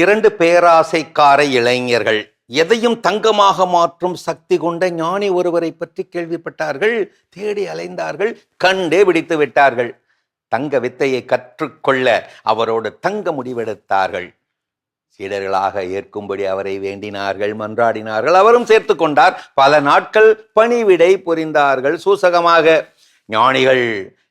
இரண்டு பேராசைக்கார இளைஞர்கள். எதையும் தங்கமாக மாற்றும் சக்தி கொண்ட ஞானி ஒருவரை பற்றி கேள்விப்பட்டார்கள். தேடி அலைந்தார்கள். கண்டே பிடித்து விட்டார்கள். தங்க வித்தையை கற்றுக்கொள்ள அவரோடு தங்க முடிவெடுத்தார்கள். சீடர்களாக ஏற்கும்படி அவரை வேண்டினார்கள் மன்றாடினார்கள். அவரும் சேர்த்து கொண்டார். பல நாட்கள் பணிவிடை புரிந்தார்கள். சூசகமாக ஞானிகள்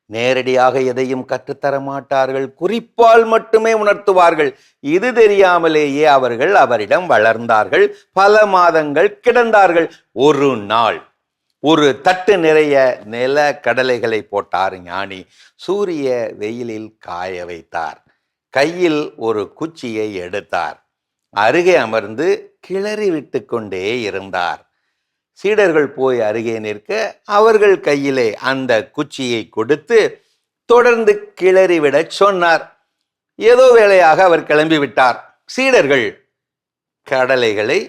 நேரடியாக எதையும் கற்றுத்தர மாட்டார்கள். குறிப்பால் மட்டுமே உணர்த்துவார்கள். இது தெரியாமலேயே அவர்கள் அவரிடம் வளர்ந்தார்கள். பல மாதங்கள் கிடந்தார்கள். ஒரு நாள் ஒரு தட்டு நிறைய நில கடலைகளை போட்டார் ஞானி. சூரிய வெயிலில் காய வைத்தார். கையில் ஒரு குச்சியை எடுத்தார். அருகே அமர்ந்து கிளறி விட்டு கொண்டே இருந்தார். சீடர்கள் போய் அருகே நிற்க அவர்கள் கையிலே அந்த குச்சியை கொடுத்து தொடர்ந்து கிளறிவிடச் சொன்னார். ஏதோ வேளையாக அவர் கிளம்பிவிட்டார் சீடர்கள் கடலைகளை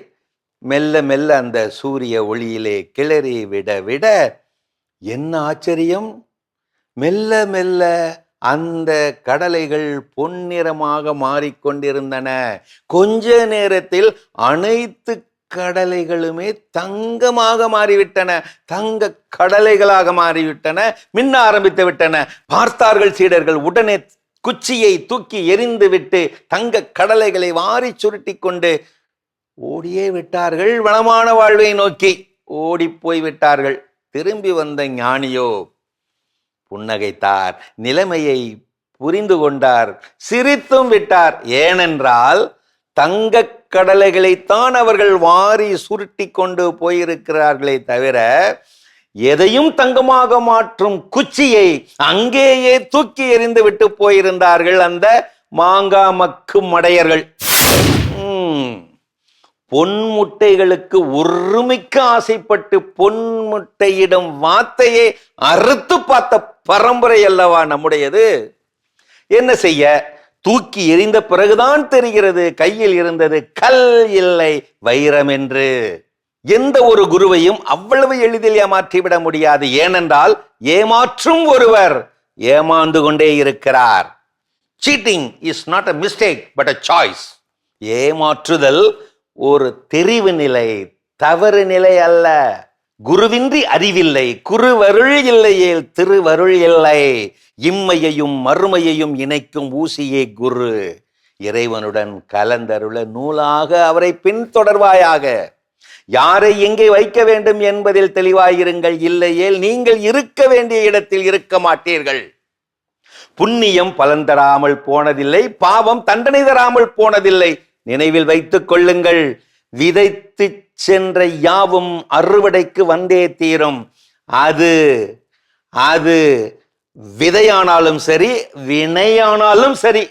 மெல்ல மெல்ல அந்த சூரிய ஒளியிலே கிளறி விட விட என்ன ஆச்சரியம்? மெல்ல மெல்ல அந்த கடலைகள் பொன்னிறமாக மாறிக்கொண்டிருந்தன. கொஞ்ச நேரத்தில் அனைத்து கடலைகளுமே தங்கமாக மாறிவிட்டன தங்க கடலைகளாக மாறிவிட்டன மின்ன ஆரம்பித்து விட்டன. பார்த்தார்கள் சீடர்கள் உடனே குச்சியை தூக்கி எரிந்து விட்டு தங்க கடலைகளை வாரி சுருட்டி கொண்டு ஓடியே விட்டார்கள். வளமான வாழ்வை நோக்கி ஓடிப் போய் விட்டார்கள். திரும்பி வந்த ஞானியோ புன்னகைத்தார் நிலைமையை புரிந்து கொண்டார் சிரித்தும் விட்டார். ஏனென்றால் தங்க கடலைகளைத்தான் அவர்கள் வாரி சுருட்டி கொண்டு போயிருக்கிறார்களே தவிர எதையும் தங்கமாக மாற்றும் குச்சியை அங்கேயே தூக்கி எறிந்து விட்டு போயிருந்தார்கள் அந்த மாங்காமக்கு மடையர்கள். பொன் முட்டைகளுக்கு ஒருமிக்க ஆசைப்பட்டு பொன் முட்டையிடும் வார்த்தையை அறுத்து பார்த்த பரம்பரை அல்லவா நம்முடையது? என்ன செய்ய? தூக்கி எறிந்த பிறகுதான் தெரிகிறது கையில் இருந்தது கல் இல்லை வைரம் என்று. எந்த ஒரு குருவையும் அவ்வளவு எளிதில் ஏமாற்றிவிட முடியாது. ஏனென்றால் ஏமாற்றும் ஒருவர் ஏமாந்து கொண்டே இருக்கிறார். Cheating is not a mistake but a choice ஏமாற்றுதல் ஒரு தெரிவு நிலை தவறு நிலை அல்ல. குருவின்றி அறிவில்லை குருவருள் இல்லையே திருவருள் இல்லை. இம்மையையும் மறுமையையும் இணைக்கும் ஊசியே குரு. இறைவனுடன் கலந்தருள நூலாக அவரை பின்தொடர்வாயாக. யாரை எங்கே வைக்க வேண்டும் என்பதில் தெளிவாயிருங்கள். இல்லையேல் நீங்கள் இருக்க வேண்டிய இடத்தில் இருக்க மாட்டீர்கள். புண்ணியம் பலன் தராமல் போனதில்லை பாவம் தண்டனை தராமல் போனதில்லை. நினைவில் வைத்துக் கொள்ளுங்கள் விதைத்து சென்ற யாவும் அறுவடைக்கு வந்தே தீரும். அது அது விதையானாலும் சரி வினையானாலும் சரி.